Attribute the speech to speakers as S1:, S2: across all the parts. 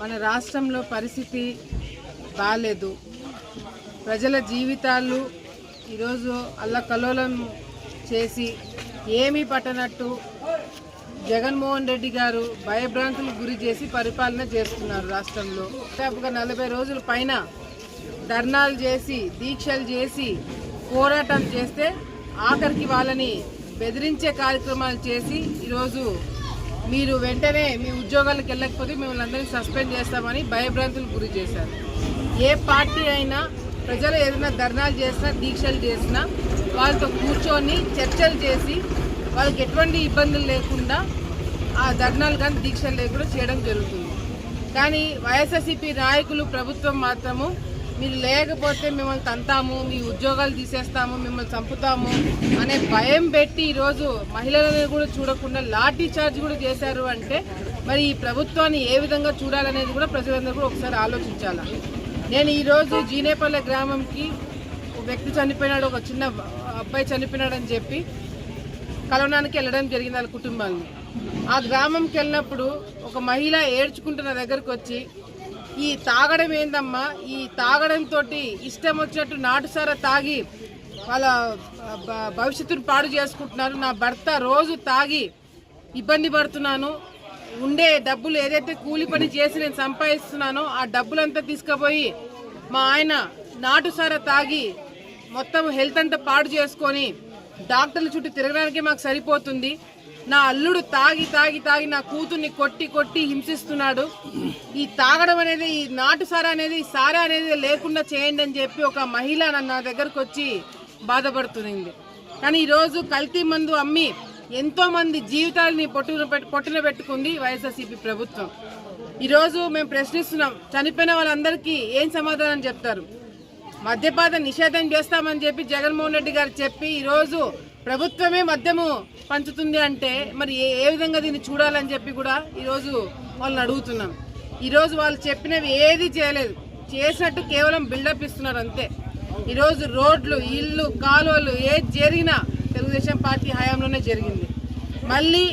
S1: మన రాష్ట్రంలో పరిస్థితి బాగాలేదు ప్రజల జీవితాలు ఈరోజు అల్లకల్లోలం చేసి ఏమీ పట్టనట్టు జగన్మోహన్ రెడ్డి గారు భయభ్రాంతులకు గురి చేసి పరిపాలన చేస్తున్నారు రాష్ట్రంలో. దాదాపుగా నలభై రోజుల పైన ధర్నాలు చేసి దీక్షలు చేసి పోరాటం చేస్తే ఆఖరికి వాళ్ళని బెదిరించే కార్యక్రమాలు చేసి ఈరోజు మీరు వెంటనే మీ ఉద్యోగాలకు వెళ్ళకపోతే మిమ్మల్ని అందరినీ సస్పెండ్ చేస్తామని భయభ్రాంతులకు గురి చేశారు. ఏ పార్టీ అయినా ప్రజలు ఏదైనా ధర్నాలు చేసినా దీక్షలు చేసినా వాళ్ళతో కూర్చొని చర్చలు చేసి వాళ్ళకి ఎటువంటి ఇబ్బందులు లేకుండా ఆ ధర్నాలు కానీ దీక్షలు లేకుండా చేయడం జరుగుతుంది. కానీ వైఎస్ఆర్సీపీ నాయకులు ప్రభుత్వం మాత్రము మీరు లేకపోతే మిమ్మల్ని తంతాము మీ ఉద్యోగాలు తీసేస్తాము మిమ్మల్ని చంపుతాము అనే భయం పెట్టి ఈరోజు మహిళలను కూడా చూడకుండా లాఠీ చార్జ్ కూడా చేశారు అంటే మరి ఈ ప్రభుత్వాన్ని ఏ విధంగా చూడాలనేది కూడా ప్రజలందరూ కూడా ఒకసారి ఆలోచించాలి? నేను ఈరోజు జీనేపల్లె గ్రామంకి ఒక వ్యక్తి చనిపోయినాడు ఒక చిన్న అబ్బాయి చనిపోయినాడని చెప్పి కలవడానికి వెళ్ళడం జరిగింది వాళ్ళ కుటుంబాన్ని. ఆ గ్రామంకి వెళ్ళినప్పుడు ఒక మహిళ ఏడ్చుకుంటున్న దగ్గరకు వచ్చి ఈ తాగడం ఏందమ్మా? ఈ తాగడంతో ఇష్టం వచ్చినట్టు నాటుసార తాగి వాళ్ళ భవిష్యత్తును పాడు చేసుకుంటున్నారు. నా భర్త రోజు తాగి ఇబ్బంది పడుతున్నాను. ఉండే డబ్బులు ఏదైతే కూలి పని చేసి నేను సంపాదిస్తున్నానో ఆ డబ్బులంతా తీసుకుపోయి మా ఆయన నాటుసార తాగి మొత్తం హెల్త్ అంతా పాడు చేసుకొని డాక్టర్ల చుట్టూ తిరగడానికి మాకు సరిపోతుంది. నా అల్లుడు తాగి తాగి తాగి నా కూతుర్ని కొట్టి కొట్టి హింసిస్తున్నాడు. ఈ తాగడం అనేది ఈ నాటు సారా అనేది ఈ సారా అనేది లేకుండా చేయండి అని చెప్పి ఒక మహిళ నన్ను నా దగ్గరకు వచ్చి బాధపడుతుంది కానీ ఈరోజు కల్తీ మందు అమ్మి ఎంతోమంది జీవితాలని పొట్టున పెట్టు పొట్టున పెట్టుకుంది వైఎస్ఆర్సీపీ ప్రభుత్వం. ఈరోజు మేము ప్రశ్నిస్తున్నాం చనిపోయిన వాళ్ళందరికీ ఏం సమాధానం చెప్తారు? మద్యపాత నిషేధం చేస్తామని చెప్పి జగన్మోహన్ రెడ్డి గారు చెప్పి ఈరోజు ప్రభుత్వమే మద్యము పంచుతుంది అంటే మరి ఏ ఏ విధంగా దీన్ని చూడాలని చెప్పి కూడా ఈరోజు వాళ్ళని అడుగుతున్నాం ఈరోజు వాళ్ళు చెప్పినవి ఏది చేయలేదు. చేసినట్టు కేవలం బిల్డప్ ఇస్తున్నారు అంతే. ఈరోజు రోడ్లు ఇల్లు కాలువలు ఏది జరిగినా తెలుగుదేశం పార్టీ హయాంలోనే జరిగింది. మళ్ళీ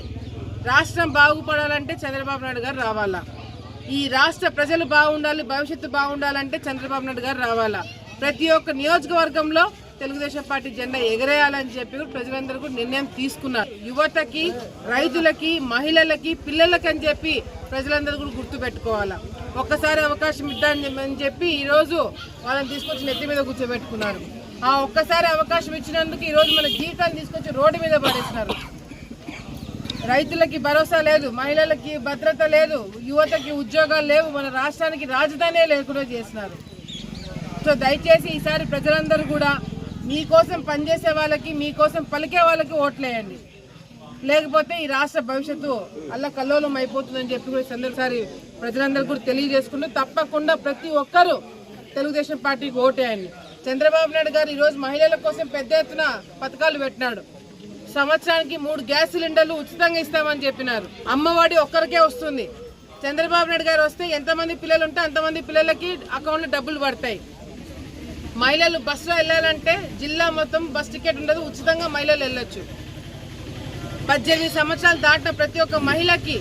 S1: రాష్ట్రం బాగుపడాలంటే చంద్రబాబు నాయుడు గారు రావాలా? ఈ రాష్ట్ర ప్రజలు బాగుండాలి భవిష్యత్తు బాగుండాలంటే చంద్రబాబు నాయుడు గారు రావాలా? ప్రతి ఒక్క నియోజకవర్గంలో తెలుగుదేశం పార్టీ జెండా ఎగరేయాలని చెప్పి ప్రజలందరూ కూడా నిర్ణయం తీసుకున్నారు. యువతకి రైతులకి మహిళలకి పిల్లలకి అని చెప్పి ప్రజలందరూ కూడా గుర్తు పెట్టుకోవాలా ఒక్కసారి అవకాశం ఇద్దామని చెప్పి ఈరోజు వాళ్ళని తీసుకొచ్చి నెత్తి మీద కూర్చోబెట్టుకున్నారు. ఆ ఒక్కసారి అవకాశం ఇచ్చినందుకు ఈరోజు మన జీవితాన్ని తీసుకొచ్చి రోడ్డు మీద పడేస్తున్నారు రైతులకి భరోసా లేదు మహిళలకి భద్రత లేదు యువతకి ఉద్యోగాలు లేవు మన రాష్ట్రానికి రాజధానే లేకుండా చేస్తున్నారు సో దయచేసి ఈసారి ప్రజలందరూ కూడా మీకోసం పనిచేసే వాళ్ళకి మీకోసం పలికే వాళ్ళకి ఓట్లేయండి. లేకపోతే ఈ రాష్ట్ర భవిష్యత్తు అల్ల కల్లోలం అయిపోతుందని చెప్పి కూడా ఈ ప్రజలందరూ కూడా తెలియజేసుకుంటూ తప్పకుండా ప్రతి ఒక్కరూ తెలుగుదేశం పార్టీకి ఓటేయండి. చంద్రబాబు నాయుడు గారు ఈరోజు మహిళల కోసం పెద్ద ఎత్తున పథకాలు పెట్టినాడు. సంవత్సరానికి మూడు గ్యాస్ సిలిండర్లు ఉచితంగా ఇస్తామని చెప్పినారు. అమ్మఒడి ఒక్కరికే వస్తుంది. చంద్రబాబు నాయుడు గారు వస్తే ఎంతమంది పిల్లలు ఉంటే అంతమంది పిల్లలకి అకౌంట్లో డబ్బులు పడతాయి. మహిళలు బస్సులో వెళ్ళాలంటే జిల్లా మొత్తం బస్ టికెట్ ఉండదు. ఉచితంగా మహిళలు వెళ్ళొచ్చు. పద్దెనిమిది సంవత్సరాలు దాటిన ప్రతి ఒక్క మహిళకి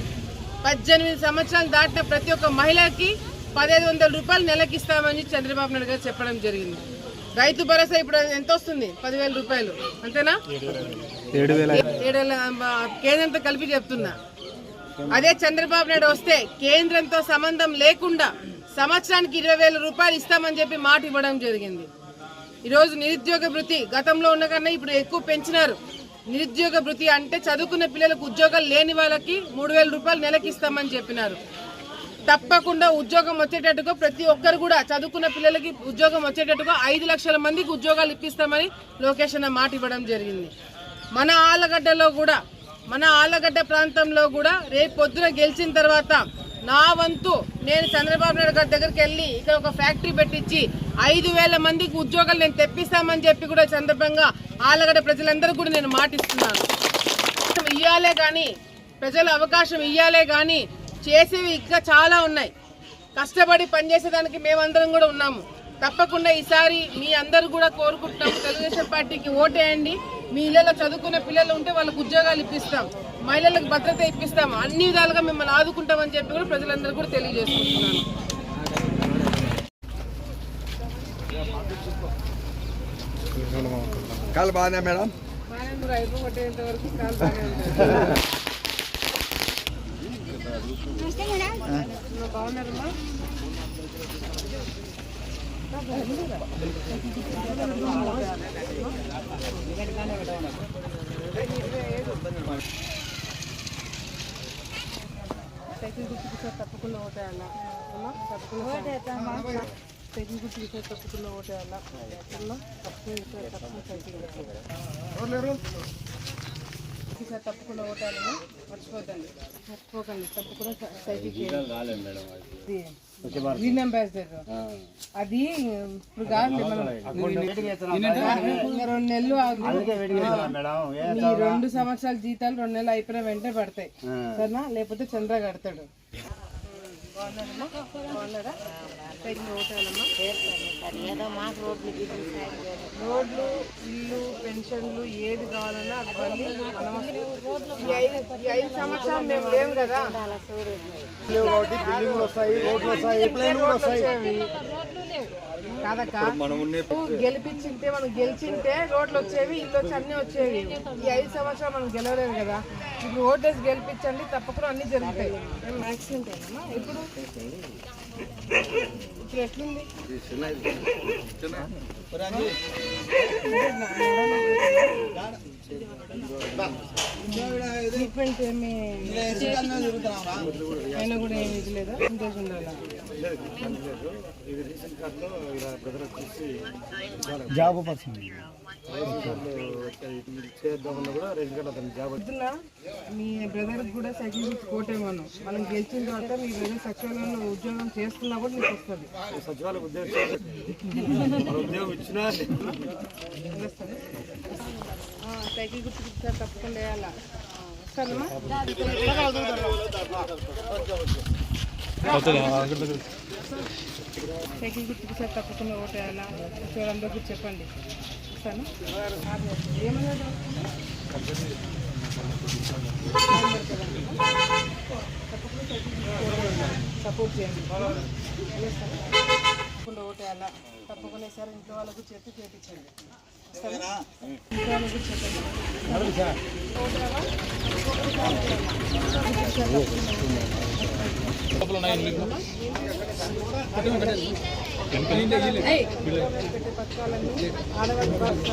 S1: పద్దెనిమిది సంవత్సరాలు దాటిన ప్రతి ఒక్క మహిళకి పదిహేను వందల రూపాయలు నెలకి ఇస్తామని చంద్రబాబు నాయుడు గారు చెప్పడం జరిగింది. రైతు భరోసా ఇప్పుడు ఎంత వస్తుంది? పదివేల రూపాయలు. అంతేనా?
S2: ఏడు వేల
S1: కేంద్రంతో కలిపి చెప్తున్నా. అదే చంద్రబాబు నాయుడు వస్తే కేంద్రంతో సంబంధం లేకుండా సంవత్సరానికి ఇరవై వేల రూపాయలు ఇస్తామని చెప్పి మాట ఇవ్వడం జరిగింది. ఈరోజు నిరుద్యోగ భృతి గతంలో ఉన్న కన్నా ఇప్పుడు ఎక్కువ పెంచినారు. నిరుద్యోగ భృతి అంటే చదువుకున్న పిల్లలకు ఉద్యోగాలు లేని వాళ్ళకి మూడు వేల రూపాయలు నెలకి ఇస్తామని చెప్పినారు. తప్పకుండా ఉద్యోగం వచ్చేటట్టుగా ప్రతి ఒక్కరు కూడా చదువుకున్న పిల్లలకి ఉద్యోగం వచ్చేటట్టుగా ఐదు లక్షల మందికి ఉద్యోగాలు ఇప్పిస్తామని లోకేష్ అన్న మాట ఇవ్వడం జరిగింది. మన ఆలగడ్డలో కూడా మన ఆలగడ్డ ప్రాంతంలో కూడా రేపు పొద్దున గెలిచిన తర్వాత నా వంతు నేను చంద్రబాబు నాయుడు గారి దగ్గరికి వెళ్ళి ఇక్కడ ఒక ఫ్యాక్టరీ పెట్టించి ఐదు వేల మందికి ఉద్యోగాలు నేను తెప్పిస్తామని చెప్పి కూడా సందర్భంగా ఆలగడ్డ ప్రజలందరూ కూడా నేను మాటిస్తున్నాను. అవకాశం ఇయ్యాలే కానీ ప్రజలు అవకాశం ఇయ్యాలే కానీ చేసేవి ఇంకా చాలా ఉన్నాయి. కష్టపడి పనిచేసేదానికి మేమందరం కూడా ఉన్నాము. తప్పకుండా ఈసారి మీ అందరు కూడా కోరుకుంటున్నాం. తెలుగుదేశం పార్టీకి ఓటేయండి. మీ ఇళ్ళలో చదువుకునే పిల్లలు ఉంటే వాళ్ళకు ఉద్యోగాలు ఇప్పిస్తాం. మహిళలకు భద్రత ఇప్పిస్తాం. అన్ని విధాలుగా మిమ్మల్ని ఆదుకుంటామని చెప్పి కూడా ప్రజలందరూ కూడా తెలియజేసుకుంటున్నాను.
S2: కాలు బాగానే మేడం.
S1: బాగున్నారమ్మా. సైకిల్ గుర్తుకు తప్పకుండా ఓటేయాలా అమ్మా తప్పకుండా సైకిల్ గుర్తుకు తప్పకుండా ఓటేయాలా తప్పకుండా సైకిల్ ఈసారి తప్పకుండా ఓటాలని మర్చిపోద్దండి. మర్చిపోకండి. తప్పకుండా సైకిల్ గ్రీన్ అంబాసిడర్. అది ఇప్పుడు కాదు రెండు నెలలు. మీ రెండు సంవత్సరాల జీతాలు రెండు నెలలు అయిపోయిన వెంటనే పడతాయి. సరేనా? లేకపోతే చంద్ర కడతాడు. బాగున్నారా? సైకిల్ ఓటాలమ్మా రోడ్లు ఇల్లు పెన్షన్లు ఏది కావాలన్నా అది మళ్ళీ ఈ ఐదు సంవత్సరాలు మేము లేవు కదా. కాదక్క? నువ్వు గెలిపించింటే మనం గెలిచింటే రోడ్లు వచ్చేవి ఇల్లు వచ్చి అన్ని వచ్చేవి. ఈ ఐదు సంవత్సరాలు మనం గెలవలేదు కదా. ఇప్పుడు ఓటేసి గెలిపించండి తప్పకుండా అన్ని జరుగుతాయి. ఇప్పుడు ఇప్పుడు ఎట్లుంది? ట్రీట్మెంట్ ఏమి అయినా కూడా ఏమి ఇది లేదా? ఇంకేసి ఉండాలా?
S2: జాబ్
S1: మీ బ్రదర్ కూడా సైకిల్ కోటేమను మనం గెలిచిన తర్వాత మీ బ్రదర్ సచివాలయంలో ఉద్యోగం చేస్తున్నా కూడా నీకు వస్తుంది. వస్తుంది? ఆ, సైకిల్ గుర్తు సార్ తప్పకుండా వేయాలా? వస్తానమ్మా సైకిల్ గుర్తుకు సార్ తప్పకుండా ఓటేయాలా చూడండి చెప్పండి. వస్తాను సపోర్ట్ చేయండి. తప్పకుండా ఓటేయాలా తప్పకుండా సార్ ఇంట్లో వాళ్ళకు చెప్పి చేపించండి. వస్తారా? ఇంట్లో చదవండి మేము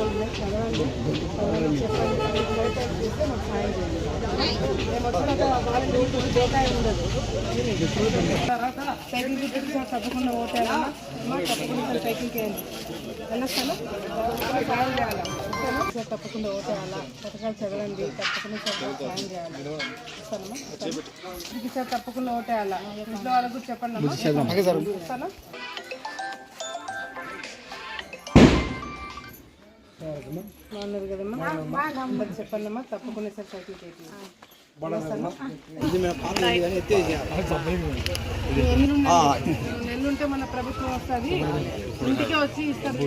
S1: ఉండదు సైకిల్ తప్పకుండా ఓటేయాలమ్మా తప్పకుండా సైకిల్కి వెళ్ళొస్తాను సాయం చేయాలా సార్ తప్పకుండా ఓటేయాలా పథకాలు చదవండి తప్పకుండా సార్ మాకు సాయం చేయాలి వస్తానమ్మా ఇది సార్ తప్పకుండా ఓటేయాలా ఇంట్లో వాళ్ళకు చెప్పండి అమ్మా వస్తాను బాగున్నారు కదమ్మా చెప్పండి అమ్మా తప్పకుండా సార్ చేయండి నెల్లుంటే మన ప్రభుత్వం వస్తుంది. ఇంటికే వచ్చి ఇస్తారు.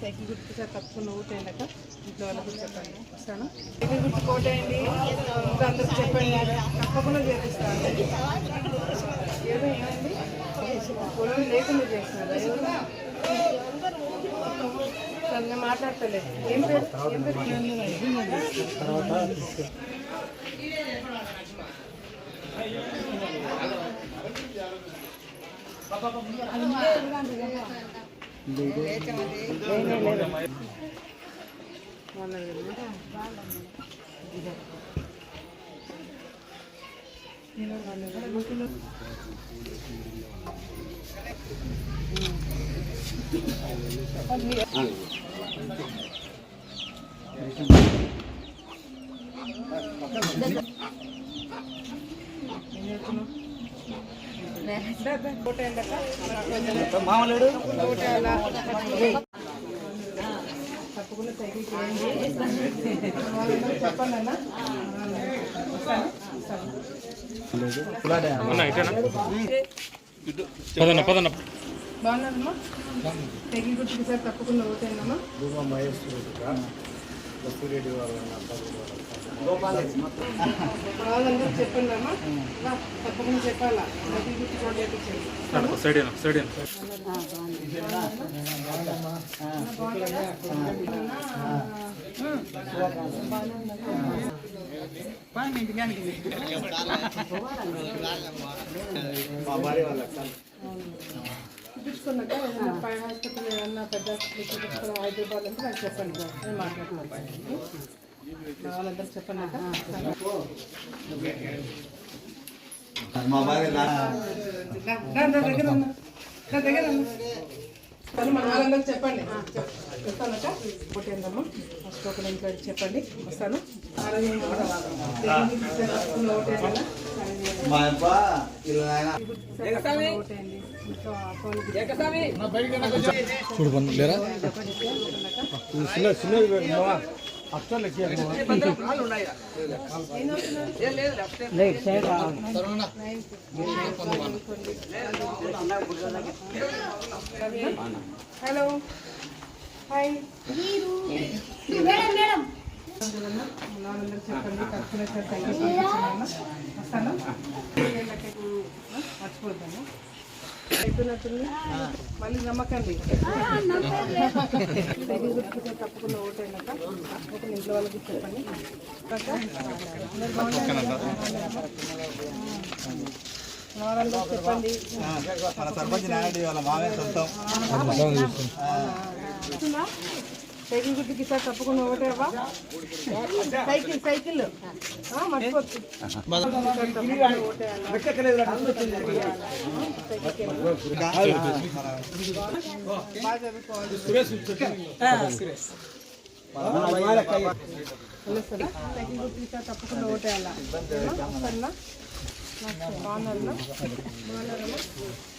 S1: సైకిల్ గుర్తు సార్ తప్పకుండా ఊటేయండి అక్క ఇంట్లో వాళ్ళకి చెప్పండి. వస్తాను సైకిల్ గుర్తు కోటేయండి ఇంట్లో అందరికి చెప్పండి. తప్పకుండా చేపిస్తాను. ఏదో పొలం లేకుండా చేస్తున్నారా. నేను మాట్లాడతలే ఏం పేరు? ఏం పేరు కదమ్మా? నేను బాగున్నాను కదా? ఏం చేస్తున్నావు? దా, దా. ఓటేయండి అక్క.
S2: మామూలు?
S1: తప్పకుండా సైకిల్ చేయండి. చెప్పండి అన్న
S3: పదన్న పదన్న.
S1: బాగున్నారమ్మా? సైకిల్ గుర్తుకి సార్ తప్పకుండా ఓటేయండమ్మా వాళ్ళందరూ చెప్పండి అమ్మా. తప్పకుండా చెప్పాలా? సైకిల్ గుర్తు కూడా చేయించండి
S3: సైడ్ సైడ్
S1: చూపించుకున్నాక ఏదైనా పై హాస్పిటల్ ఏదన్నా పెద్ద హాస్పిటల్ చూపించుకోవడం హైదరాబాద్ అంటే నాకు చెప్పండి నేను మాట్లాడుతున్నాను వాళ్ళందరూ చెప్పండి అక్క.
S2: మా భార్య
S1: రా, రా, రా, దగ్గర ఉన్నా. రా, దగ్గర ఉన్నా. సరే, మన వాళ్ళందరూ చెప్పండి. ఫస్ట్ ఒక ఇంట్లో చెప్పండి. వస్తాను. ఓటేయండి
S2: చూడు లేరా? చిన్న చిన్న
S1: హలో. హాయ్. నాన్నగారు చెప్పండి తక్కువ అయిపోయినట్టుంది మళ్ళీ నమ్మకండి తప్పకుండా ఓటైనాక తప్పకుండా ఇంట్లో వాళ్ళకి చెప్పండి చెప్పండి
S2: సర్పంచ్ నాయుడు వాళ్ళ సొంతం?
S1: సైకిల్ గుర్తుకి సార్ తప్పకుండా ఒకటేవా సైకిల్ సైకిల్. తెలుస్తుందా? సైకిల్ గుర్తుకి సార్ తప్పకుండా ఓటేయాలా వస్తుందా బాగున్నారా? బాగున్నారమ్మా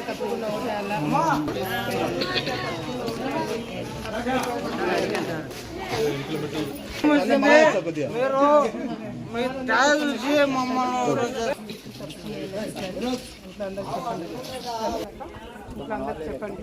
S1: తప్పకుండా ఓటేయాలా ఇంట్లో అందరికి చెప్పండి ఇంట్లో అందరికి చెప్పండి